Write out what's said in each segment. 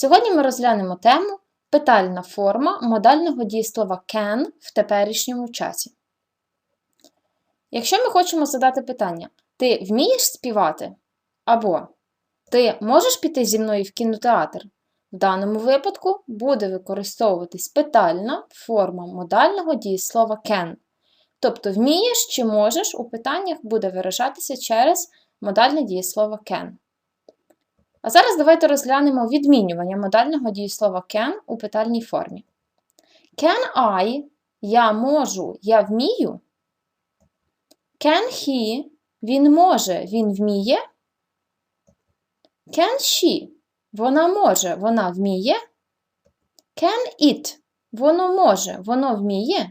Сьогодні ми розглянемо тему питальна форма модального дієслова can в теперішньому часі. Якщо ми хочемо задати питання, ти вмієш співати? Або ти можеш піти зі мною в кінотеатр? В даному випадку буде використовуватись питальна форма модального дієслова can. Тобто вмієш чи можеш у питаннях буде виражатися через модальне дієслово can. А зараз давайте розглянемо відмінювання модального дієслова can у питальній формі. Can I я можу, я вмію. Can he він може, він вміє. Can she вона може, вона вміє. Can it воно може, воно вміє.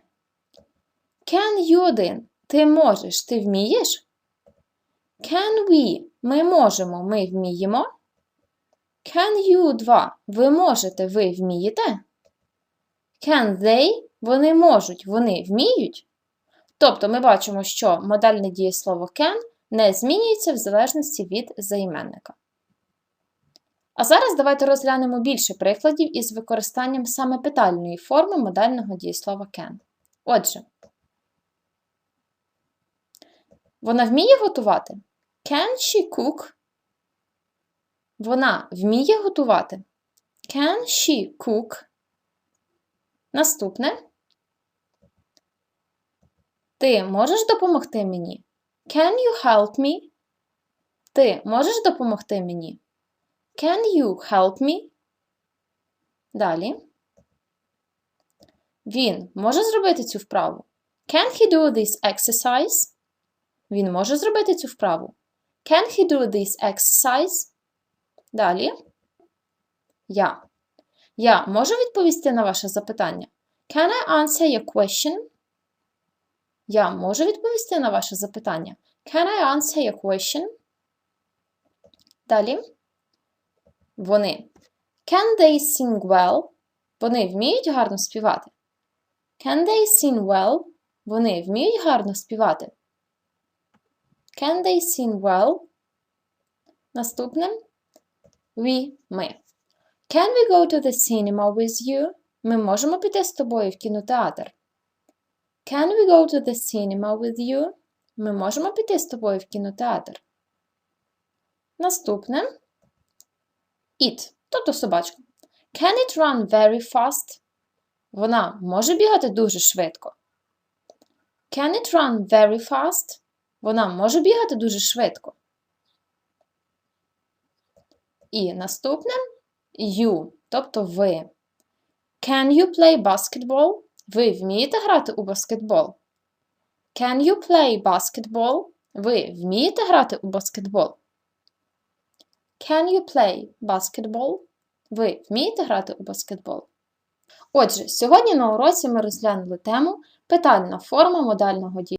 Can you один ти можеш, ти вмієш. Can we ми можемо, ми вміємо. Can you два ви можете, ви вмієте. Can they вони можуть, вони вміють. Тобто ми бачимо, що модальне дієслово can не змінюється в залежності від займенника. А зараз давайте розглянемо більше прикладів із використанням саме питальної форми модального дієслова can. Отже, вона вміє готувати? Can she cook? Вона вміє готувати? Can she cook? Наступне. Ти можеш допомогти мені? Can you help me? Ти можеш допомогти мені? Can you help me? Далі. Він може зробити цю вправу? Can he do this exercise? Він може зробити цю вправу? Can he do this exercise? Далі. Я. Я можу відповісти на ваше запитання? Can I answer your question? Я можу відповісти на ваше запитання? Can I answer your question? Далі. Вони. Can they sing well? Вони вміють гарно співати. Can they sing well? Вони вміють гарно співати. Can they sing well? Наступне. We – ми. Can we go to the cinema with you? Ми можемо піти з тобою в кінотеатр. Can we go to the cinema with you? Ми можемо піти з тобою в кінотеатр. Наступне. It, тобто собачка. Can it run very fast? Вона може бігати дуже швидко. Can it run very fast? Вона може бігати дуже швидко. І наступне you, тобто ви. Can you play basketball? Ви вмієте грати у баскетбол? Can you play basketball? Ви вмієте грати у баскетбол? Can you play basketball? Ви вмієте грати у баскетбол? Отже, сьогодні на уроці ми розглянули тему питальна форма модального дії.